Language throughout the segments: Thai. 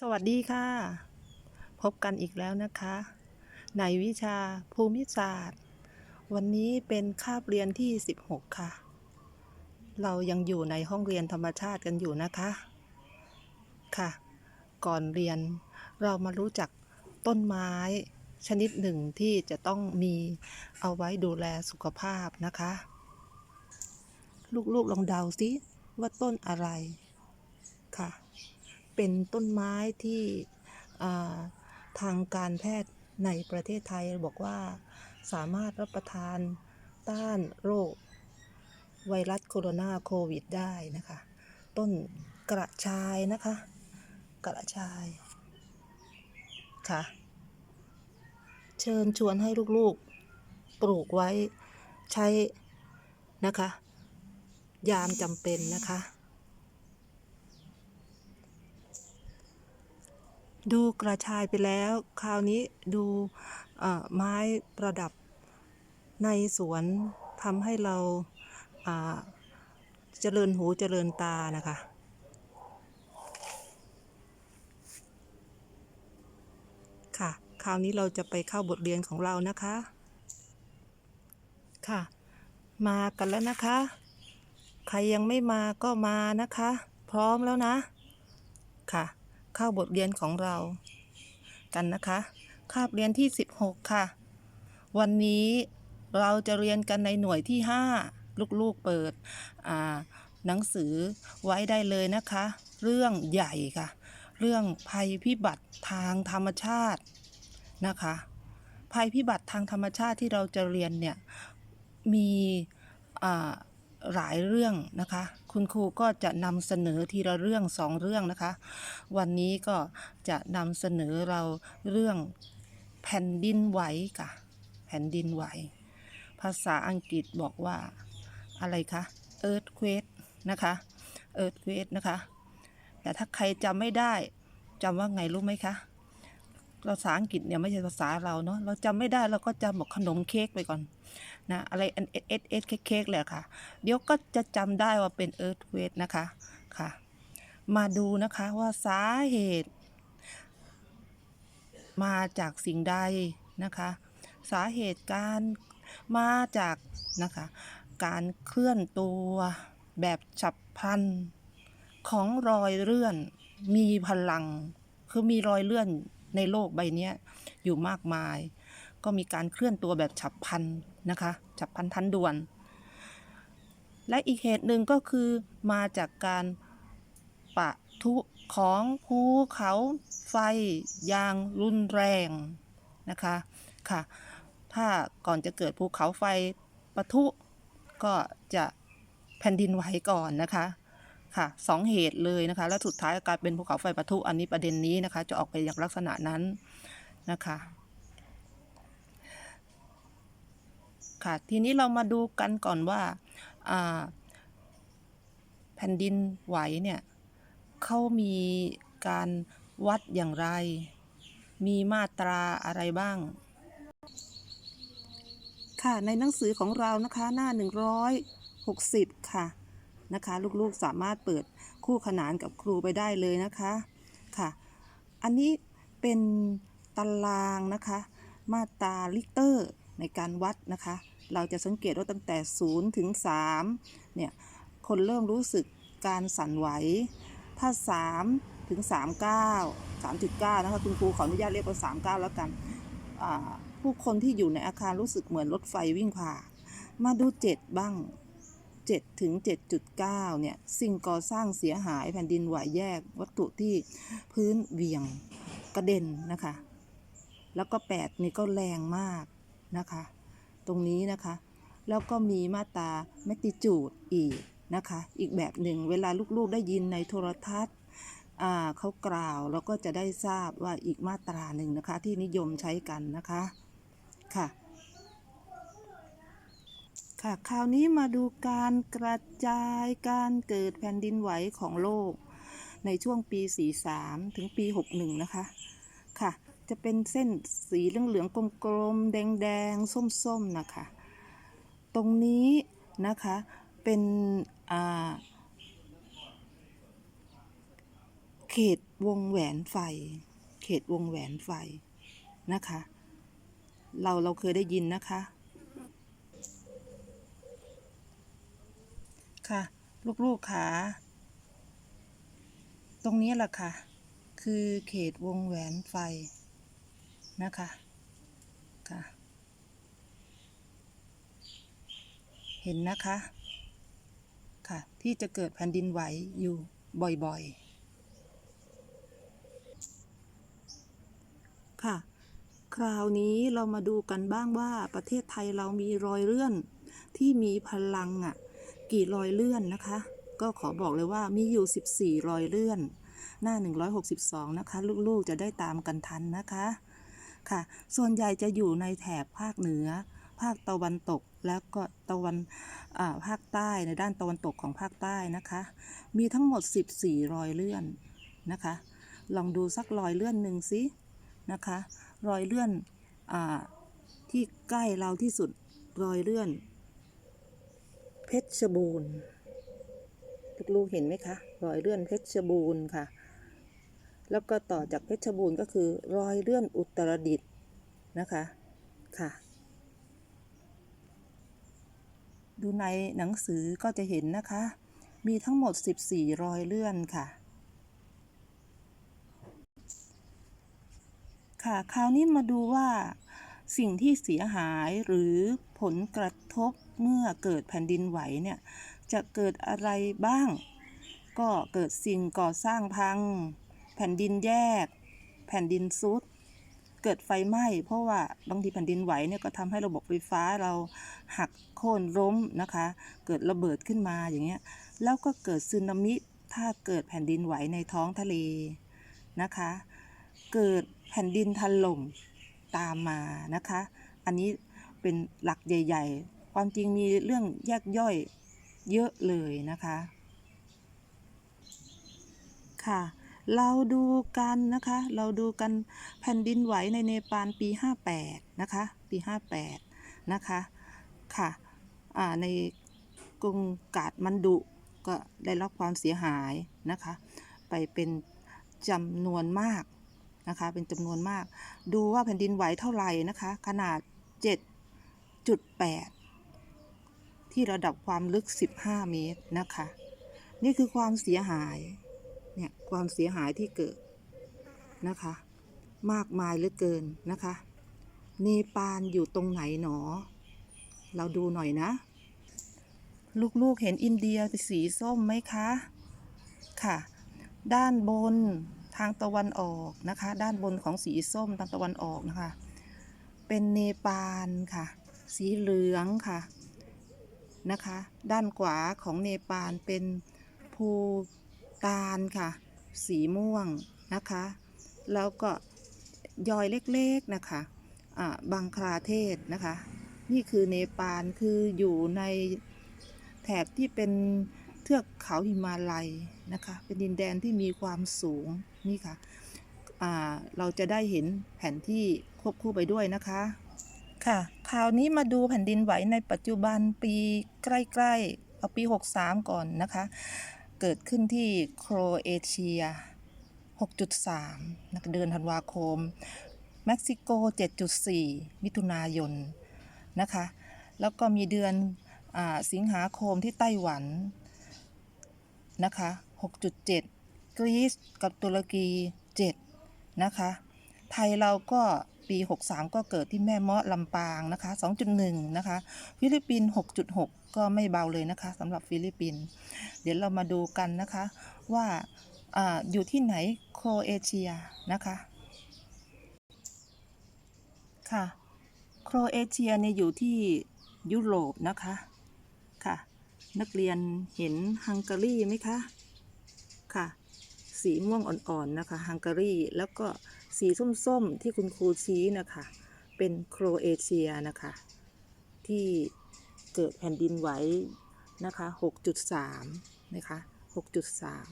สวัสดีค่ะ พบกันอีกแล้วนะคะ ในวิชาภูมิศาสตร์ วันนี้เป็นคาบเรียนที่ 16 ค่ะ เรายังอยู่ในห้องเรียนธรรมชาติกันอยู่นะคะค่ะ ก่อนเรียนเรามารู้จักต้นไม้ชนิดหนึ่งที่จะต้องมีเอาไว้ดูแลสุขภาพนะคะ ลูกๆลองเดาสิว่าต้นอะไรค่ะ เป็นต้นไม้ที่ทางการแพทย์ในประเทศไทยบอกว่าสามารถรับประทานต้านโรค ไวรัสโคโรนาโควิดได้นะคะ ต้นกระชายนะคะ กระชายค่ะ เชิญชวนให้ลูกๆปลูกไว้ใช้นะคะ ยามจำเป็นนะคะ ดูกระชายไปแล้ว คราวนี้ดูไม้ประดับในสวนทำให้เราเจริญหูเจริญตานะคะค่ะ คราวนี้เราจะไปเข้าบทเรียนของเรานะคะ ค่ะ มากันแล้วนะคะ ใครยังไม่มาก็มานะคะ พร้อมแล้วนะ ค่ะ เข้าบทเรียนของเรา กันนะคะคาบเรียนที่ 16 ค่ะ วันนี้เราจะเรียนกันในหน่วยที่ 5 ลูกๆเปิดอ่าหนังสือไว้ได้เลยนะคะ เรื่องใหญ่ค่ะ เรื่องภัยพิบัติทางธรรมชาตินะคะ ภัยพิบัติทางธรรมชาติที่เราจะเรียนเนี่ยมีหลายเรื่องนะคะ คุณครูก็จะนำเสนอทีละเรื่องสองเรื่องนะคะ วันนี้ก็จะนำเสนอเราเรื่องแผ่นดินไหวค่ะ แผ่นดินไหว ภาษาอังกฤษบอกว่าอะไรคะ earthquake นะคะ earthquake นะคะ แต่ถ้าใครจำไม่ได้จำว่าไงรู้ไหมคะภาษาอังกฤษเนี่ยไม่ใช่ภาษาเราเนาะเราจำไม่ได้เราก็จำบอกขนมเค้กไปก่อน นะอะไรอันเอสเอสเอสเค้กเลยค่ะ เดี๋ยวก็จะจำได้ว่าเป็นเอิร์ธเวทนะคะค่ะ มาดูนะคะว่าสาเหตุ มาจากสิ่งใดนะคะ สาเหตุการมาจากนะคะ การเคลื่อนตัวแบบฉับพลันของรอยเลื่อนมีพลัง คือมีรอยเลื่อนในโลกใบเนี้ยอยู่มากมาย ก็มีการเคลื่อนตัวแบบฉับพลัน นะคะฉับพลันทันด่วน และอีกเหตุหนึ่งก็คือมาจากการปะทุของภูเขาไฟอย่างรุนแรงนะคะค่ะ ถ้าก่อนจะเกิดภูเขาไฟปะทุก็จะแผ่นดินไหวก่อนนะคะค่ะสองเหตุเลยนะคะ แล้วสุดท้ายกลายเป็นภูเขาไฟปะทุอันนี้ประเด็นนี้นะคะ จะออกไปอย่างลักษณะนั้นนะคะ ค่ะ ทีนี้เรามาดูกันก่อนว่าแผ่นดินไหวเนี่ยเขามีการวัดอย่างไร มีมาตราอะไรบ้าง ค่ะในหนังสือของเรานะคะหน้า 160 ค่ะนะคะ ลูกๆสามารถเปิดคู่ขนานกับครูไปได้เลยนะคะค่ะ อันนี้เป็นตารางนะคะ มาตราลิกเตอร์ในการวัดนะคะ เราจะสังเกตว่าตั้งแต่ 0 ถึง 3 เนี่ย คนเริ่มรู้สึกการสั่นไหว ถ้า 3 ถึง 39 3.9 นะคะ คุณครูขออนุญาตเรียกว่า39 แล้วกันผู้คนที่อยู่ในอาคารรู้สึกเหมือนรถไฟวิ่งผ่านมาดู 7 บ้าง 7 ถึง 7.9 เนี่ย สิ่งก่อสร้างเสียหายแผ่นดินไหวแยกวัตถุที่พื้นเวียงกระเด็นนะคะ แล้วก็ 8 นี่ก็แรงมากนะคะ ตรงนี้นะคะ แล้วก็มีมาตราแมกติจูดอีกนะคะ อีกแบบหนึ่งเวลาลูกๆได้ยินในโทรทัศน์เขากล่าวแล้วก็จะได้ทราบว่าอีกมาตราหนึ่งนะคะ ที่นิยมใช้กันนะคะค่ะค่ะคราวนี้มาดูการกระจายการเกิดแผ่นดินไหวของโลก ในช่วงปี 43 ถึงปี 61 นะคะค่ะ จะเป็นเส้นสีเหลืองๆกลมๆ แดงๆ ส้มๆ นะคะ ตรงนี้นะคะเป็นเขตวงแหวนไฟ เขตวงแหวนไฟนะคะ เราเราเคยได้ยินนะคะ ค่ะ ลูกๆค่ะตรงนี้แหละค่ะ คือเขตวงแหวนไฟ นะคะค่ะเห็นนะคะค่ะที่จะเกิดแผ่นดินไหวอยู่บ่อยๆ ค่ะ คราวนี้เรามาดูกันบ้างว่าประเทศไทยเรามีรอยเลื่อนที่มีพลังอะกี่รอยเลื่อนนะคะ ก็ขอบอกเลยว่ามีอยู่ 14 รอยเลื่อน หน้า 162 นะคะ ลูกๆจะได้ตามกันทันนะคะ ค่ะ ส่วนใหญ่จะอยู่ในแถบภาคเหนือ ภาคตะวันตก แล้วก็ตะวันภาคใต้ในด้านตะวันตกของภาคใต้นะคะ มีทั้งหมด 14 รอยเลื่อนนะคะ ลองดูสักรอยเลื่อนหนึ่งสินะคะ รอยเลื่อนอที่ใกล้เราที่สุดรอยเลื่อน เพชรบูรณ์ลูกๆเห็นไหมคะ รอยเลื่อนเพชรบูรณ์ค่ะ แล้วก็ต่อจากเพชรบูรณ์ก็คือรอยเลื่อนอุตรดิตถ์นะคะค่ะ ดูในหนังสือก็จะเห็นนะคะ มีทั้งหมด 14 รอยเลื่อนค่ะ ค่ะคราวนี้มาดูว่าสิ่งที่เสียหายหรือผลกระทบเมื่อเกิดแผ่นดินไหวเนี่ยจะเกิดอะไรบ้าง ก็เกิดสิ่งก่อสร้างพัง แผ่นดินแยก แผ่นดินซุด เกิดไฟไหม้ เพราะว่าบางทีแผ่นดินไหวเนี่ยก็ทำให้ระบบไฟฟ้าเราหักโค่นล้มนะคะ เกิดระเบิดขึ้นมาอย่างเงี้ย แล้วก็เกิดสึนามิ ถ้าเกิดแผ่นดินไหวในท้องทะเลนะคะ เกิดแผ่นดินถล่มตามมานะคะ อันนี้เป็นหลักใหญ่ ๆ ความจริงมีเรื่องแยกย่อยเยอะเลยนะคะ ค่ะ เราดูกันนะคะ เราดูกันแผ่นดินไหวในเนปาลปี 58 นะคะ ปี 58 นะคะ ค่ะอ่าในกรุงกาดมันดุก็ได้รับความเสียหายนะคะ ไปเป็นจำนวนมากนะคะ เป็นจำนวนมาก ดูว่าแผ่นดินไหวเท่าไหร่นะคะ ขนาด 7.8 ที่ระดับความลึก 15 เมตรนะคะ นี่คือความเสียหาย เนี่ยความเสียหายที่เกิดนะคะ มากมายเหลือเกินนะคะ เนปาลอยู่ตรงไหนหนอ เราดูหน่อยนะ ลูกๆเห็นอินเดียสีส้มไหมคะค่ะ ด้านบนทางตะวันออกนะคะ ด้านบนของสีส้มทางตะวันออกนะคะ เป็นเนปาลค่ะ สีเหลืองค่ะนะคะ ด้านขวาของเนปาลเป็นภู ตาลค่ะ สีม่วงนะคะ แล้วก็ยอยเล็กๆนะคะอ่าบังคลาเทศนะคะ นี่คือเนปาลคืออยู่ในแถบที่เป็นเทือกเขาหิมาลัยนะคะ เป็นดินแดนที่มีความสูงนี่ค่ะอ่าเราจะได้เห็นแผนที่ควบคู่ไปด้วยนะคะค่ะคราวนี้มาดูแผ่นดินไหวในปัจจุบันปีใกล้ๆเอาปี 63 ก่อนนะคะ เกิดขึ้นที่โครเอเชีย 6.3นะคะเดือนธันวาคม เม็กซิโก 7.4 มิถุนายนนะคะ แล้วก็มีเดือนอสิงหาคมที่ไต้หวันนะคะ 6.7 กรีซกับตุรกี 7 นะคะ ไทยเราก็ปี 63 ก็เกิดที่แม่เมาะลำปางนะคะ 2.1 นะคะ ฟิลิปปินส์ 6.6 ก็ไม่เบาเลยนะคะสำหรับฟิลิปปินส์เดี๋ยวเรามาดูกันนะคะว่าออยู่ที่ไหนโครเอเชียนะคะค่ะโครเอเชียเนี่ยอยู่ที่ยุโรปนะคะค่ะนักเรียนเห็นฮังการีไหมคะค่ะสีม่วงอ่อนๆนะคะฮังการีแล้วก็สีส้มๆที่คุณครูชี้นะคะเป็นโครเอเชียนะคะที่ เกิดแผ่นดินไหวนะคะ 6.3 นะคะ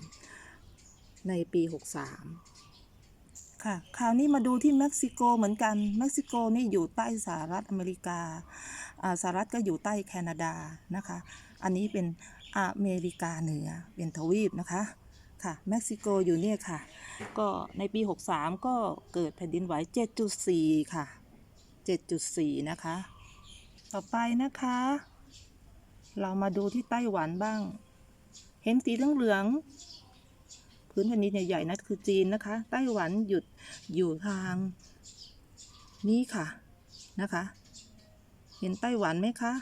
6.3 ในปี 63 ค่ะ คราวนี้มาดูที่เม็กซิโกเหมือนกัน เม็กซิโกนี่อยู่ใต้สหรัฐอเมริกาอ่าสหรัฐก็อยู่ใต้แคนาดานะคะ อันนี้เป็นอเมริกาเหนือ เป็นทวีปนะคะ ค่ะ เม็กซิโกอยู่เนี่ยค่ะ ก็ในปี 63 ก็เกิดแผ่นดินไหว 7.4 ค่ะ 7.4 นะคะ ต่อไปนะคะ เรามาดูที่ไต้หวันบ้าง เห็นสีเหลืองๆพื้นแผ่นดินใหญ่ๆนะคือจีนนะคะ ไต้หวันหยุดอยู่ทางนี้ค่ะนะคะ เห็นไต้หวันไหมคะ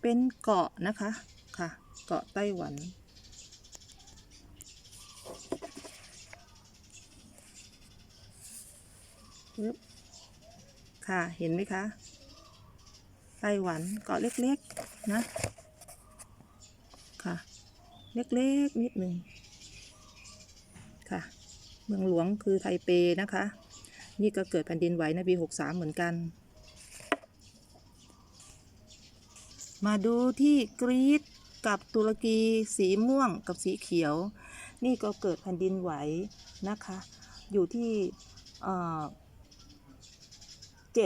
เป็นเกาะนะคะค่ะ เกาะไต้หวัน ค่ะเห็นไหมคะ ไต้หวันเกาะเล็กๆนะ เล็กๆนิดหนึ่งค่ะ เมืองหลวงคือไทเปนะคะ นี่ก็เกิดแผ่นดินไหวในปี 63 เหมือนกัน มาดูที่กรีซกับตุรกีสีม่วงกับสีเขียว นี่ก็เกิดแผ่นดินไหวนะคะ อยู่ที่เอ่อ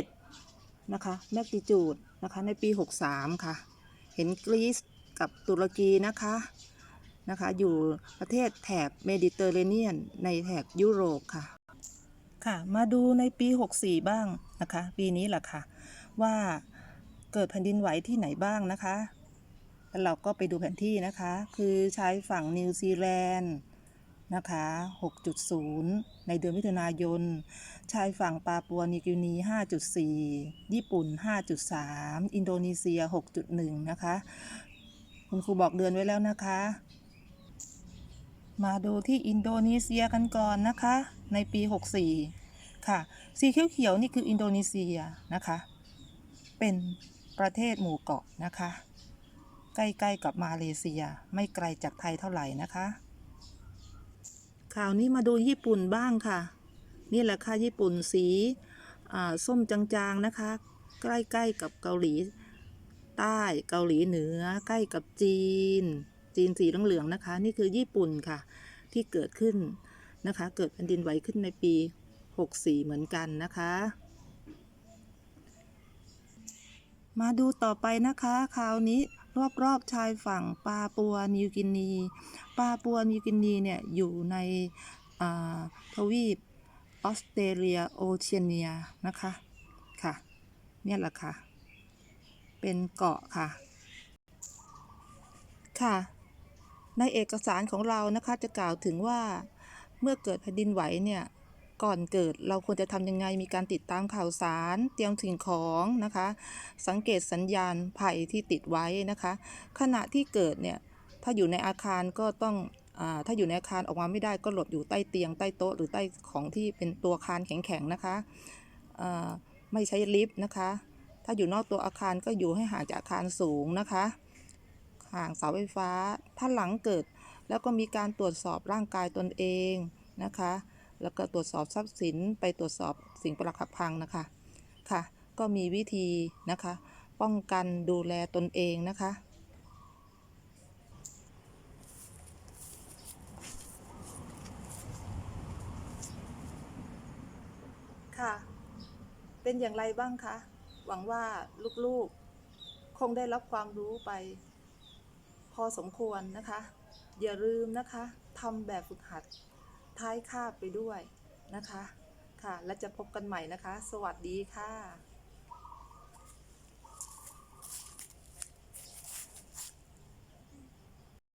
7นะคะแมกนิจูดนะคะในปี 63 ค่ะ เห็นกรีซกับตุรกีนะคะ นะคะ อยู่ประเทศแถบเมดิเตอร์เรเนียน ในแถบยุโรปค่ะ ค่ะ มาดูในปี 64 บ้างนะคะ ปีนี้แหละค่ะ ว่าเกิดแผ่นดินไหวที่ไหนบ้างนะคะแล้วเราก็ไปดูแผนที่นะคะ คือชายฝั่งนิวซีแลนด์นะคะ 6.0 ในเดือนมิถุนายน ชายฝั่งปาปัวนิวกินี 5.4 ญี่ปุ่น 5.3 อินโดนีเซีย 6.1 นะคะ คุณครูบอกเดือนไว้แล้วนะคะ มาดูที่อินโดนีเซียกันก่อนนะคะ ในปี 64 ค่ะ สีเขียวๆนี่คืออินโดนีเซียนะคะ เป็นประเทศหมู่เกาะนะคะ ใกล้ๆกับมาเลเซียไม่ไกลจากไทยเท่าไหร่นะคะข่าวนี้มาดูญี่ปุ่นบ้างค่ะ นี่แหละค่ะญี่ปุ่นสีส้มจางๆนะคะ ใกล้ๆกับเกาหลีใต้เกาหลีเหนือ ใกล้กับจีน จีนสีเหลืองๆนะคะ นี่คือญี่ปุ่นค่ะ ที่เกิดขึ้นนะคะ เกิดแผ่นดินไหวขึ้นในปี 64 เหมือนกันนะคะ มาดูต่อไปนะคะ คราวนี้รอบๆชายฝั่งปาปัวนิวกินี ปาปัวนิวกินีเนี่ยอยู่ในทวีปออสเตรเลียโอเชียเนียนะคะค่ะเนี่ยแหละค่ะ เป็นเกาะค่ะ ค่ะ ในเอกสารของเรานะคะจะกล่าวถึงว่าเมื่อเกิดแผ่นดินไหวเนี่ยก่อนเกิดเราควรจะทำยังไงมีการติดตามข่าวสาร เตรียมสิ่งของนะคะ สังเกตสัญญาณภัยที่ติดไว้นะคะ ขณะที่เกิดเนี่ยถ้าอยู่ในอาคารก็ต้องอถ้าอยู่ในอาคารออกมาไม่ได้ก็หลบอยู่ใต้เตียงใต้โต๊ะหรือใต้ของที่เป็นตัวอาคารแข็งๆนะคะไม่ใช้ลิฟต์นะคะ ถ้าอยู่นอกตัวอาคารก็อยู่ให้ห่างจากอาคารสูงนะคะ ห่างเสาไฟฟ้า ถ้าหลังเกิด แล้วก็มีการตรวจสอบร่างกายตนเองนะคะ แล้วก็ตรวจสอบทรัพย์สินไปตรวจสอบสิ่งปรักหักพังนะคะค่ะ ก็มีวิธีนะคะ ป้องกันดูแลตนเองนะคะค่ะ เป็นอย่างไรบ้างคะ หวังว่าลูกๆ คงได้รับความรู้ไป พอสมควรนะคะ อย่าลืมนะคะทำแบบฝึกหัดท้ายคาบไปด้วยนะคะ ค่ะ และจะพบกันใหม่นะคะ สวัสดีค่ะ